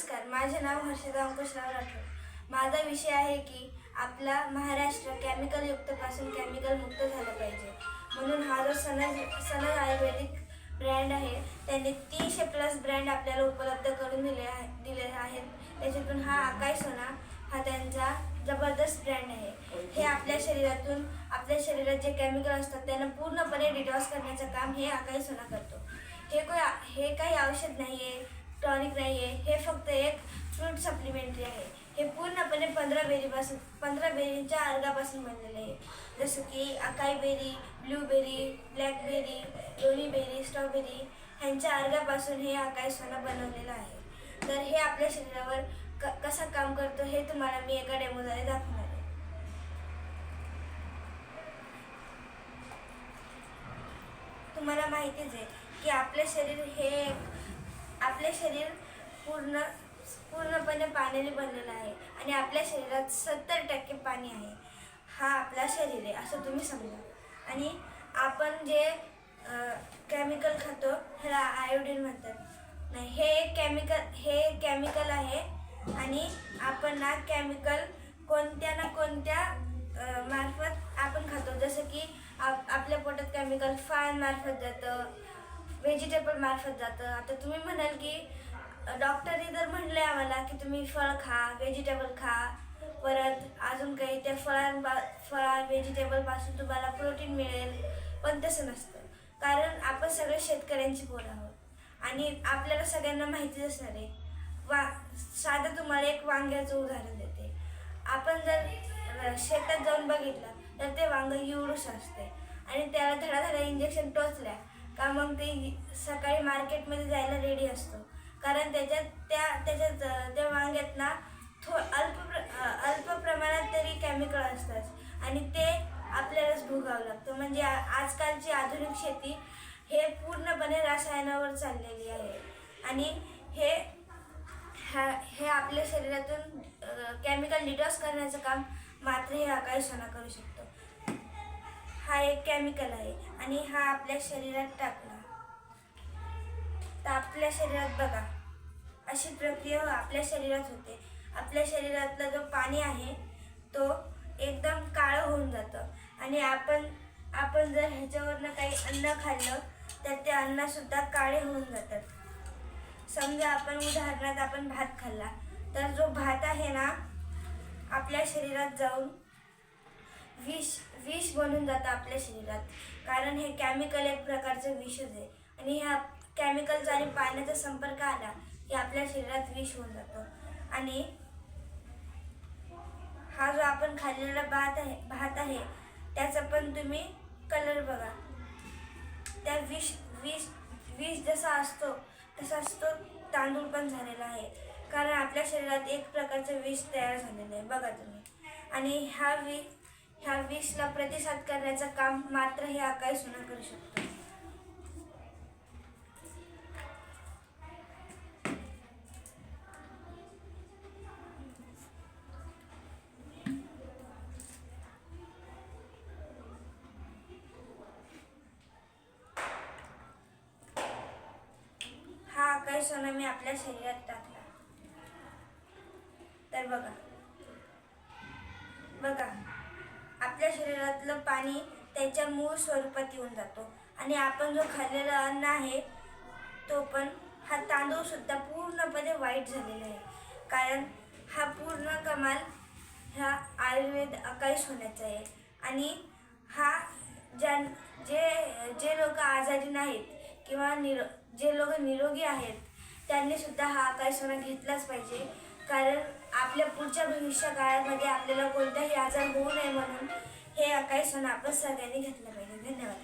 नमस्कार माझे नाव हर्षदा अंकुशराव राठोड. माझा विषय आहे की आपला महाराष्ट्र केमिकल युक्तपासून केमिकल मुक्त झालं पाहिजे. म्हणून हा जो सनज सनज आयुर्वेदिक ब्रँड आहे त्यांनी तीनशे प्लस ब्रँड आपल्याला उपलब्ध करून दिले आहे दिले आहेत. त्याच्यातून हा आकाश सोना हा त्यांचा जबरदस्त ब्रँड आहे. हे आपल्या शरीरातून आपल्या शरीरात जे केमिकल असतात त्यांना पूर्णपणे डिटॉक्स करण्याचं काम हे आकाश सोना करतो. हे कोई हे काही औषध नाही आहे टॉनिक नाही आहे हे फक्त एक फ्रूट सप्लिमेंटरी आहे. हे पूर्णपणे पंधरा बेरीपासून पंधरा बेरींच्या अर्गापासून बनलेले आहे. जसं की अकाई बेरी ब्लूबेरी ब्लॅकबेरी लोणी बेरी स्ट्रॉबेरी ह्यांच्या अर्गापासून हे अकाई सोना बनवलेलं आहे. तर हे आपल्या शरीरावर क कसं काम करतो हे तुम्हाला मी एका डेमोद्वारे दाखवणार आहे. तुम्हाला माहितीच आहे की आपले शरीर हे एक आपले शरीर पूर्ण पूर्णपणे पाण्याने बनलेलं आहे आणि आपल्या शरीरात सत्तर टक्के पाणी आहे. हा आपला शरीर आहे असं तुम्ही समजा. आणि आपण जे केमिकल खातो ह्याला आयोडीन म्हणतात. नाही हे एक केमिकल हे एक केमिकल आहे आणि आपण ना केमिकल कोणत्या ना कोणत्या मार्फत आपण खातो. जसं की आप आपल्या पोटात केमिकल मार्फत जातं व्हेजिटेबल मार्फत जातं. आता तुम्ही म्हणाल की डॉक्टरने जर म्हणले आम्हाला की तुम्ही फळ खा व्हेजिटेबल खा परत अजून काही त्या फळांपा फळा व्हेजिटेबलपासून तुम्हाला प्रोटीन मिळेल पण तसं नसतं. कारण आपण सगळे शेतकऱ्यांची पोरं आहोत. आणि आपल्याला सगळ्यांना माहितीच असणार आहे. वा साधं तुम्हाला एक वांग्याचं उदाहरण देते. आपण जर शेतात जाऊन बघितलं तर ते वांग एवढंच असते आणि त्याला धडाधडा इंजेक्शन टोचल्या का मग ते सकाळी मार्केटमध्ये जायला रेडी असतो. कारण त्याच्यात त्या त्याच्यात त्या वांग्यात ना थो अल्प प्र अल्प प्रमाणात तरी केमिकल असतात. आणि ते आपल्यालाच भोगावं लागतं. म्हणजे आजकालची आधुनिक शेती हे पूर्णपणे रसायनावर चाललेली आहे. आणि हे ह्या हे आपल्या शरीरातून केमिकल डिटॉक्स करण्याचं काम मात्र हे अकाई सोना करू शकतो. हा एक केमिकल आहे आणि हा आपल्या शरीरात टाकला. तर आपल्या शरीरात बघा अशी प्रक्रिया हो आपल्या शरीरात होते. आपल्या शरीरातला जो पाणी आहे तो एकदम काळं होऊन जातं. आणि आपण आपण जर ह्याच्यावरनं काही अन्न खाल्लं तर ते अन्नसुद्धा काळे होऊन जातात. समजा आपण उदाहरणार्थ आपण भात खाल्ला तर जो भात आहे ना आपल्या शरीरात जाऊन विष विष बनून जातं आपल्या शरीरात. कारण हे केमिकल एक प्रकारचं विषच आहे आणि ह्या केमिकलचा आणि पाण्याचा संपर्क आला की आपल्या शरीरात विष होऊन जातं. आणि हा जो आपण खाल्लेला भात आहे भात आहे त्याचा पण तुम्ही कलर बघा. त्या विष विष विष जसा असतो तसाच तो तांदूळ पण झालेला आहे. कारण आपल्या शरीरात एक प्रकारचं विष तयार झालेलं आहे. बघा तुम्ही. आणि ह्या विष ह्या विषला प्रतिसाद करण्याचं काम मात्र हे आकाश सुना करू शकतो. हा आकाश सोना मी आपल्या शरीरात टाकला. तर बघा. बघा. आपल्या शरीरातलं पाणी त्याच्या मूळ स्वरूपात येऊन जातो. आणि आपण जो खाल्लेलं अन्न आहे तो पण हा तांदूळसुद्धा पूर्णपणे वाईट झालेला आहे. कारण हा पूर्ण कमाल ह्या आयुर्वेद अकाईश होण्याचा आहे. आणि हा ज्या जे जे लोक आजारी नाहीत किंवा निरो जे लोक निरोगी आहेत त्यांनीसुद्धा हा आकाश घेतलाच पाहिजे. कारण आपल्या पुढच्या भविष्य काळामध्ये आपल्याला कोणताही आजार होऊ नये म्हणून हे काही सण आपण सगळ्यांनी घेतलं पाहिजे. धन्यवाद.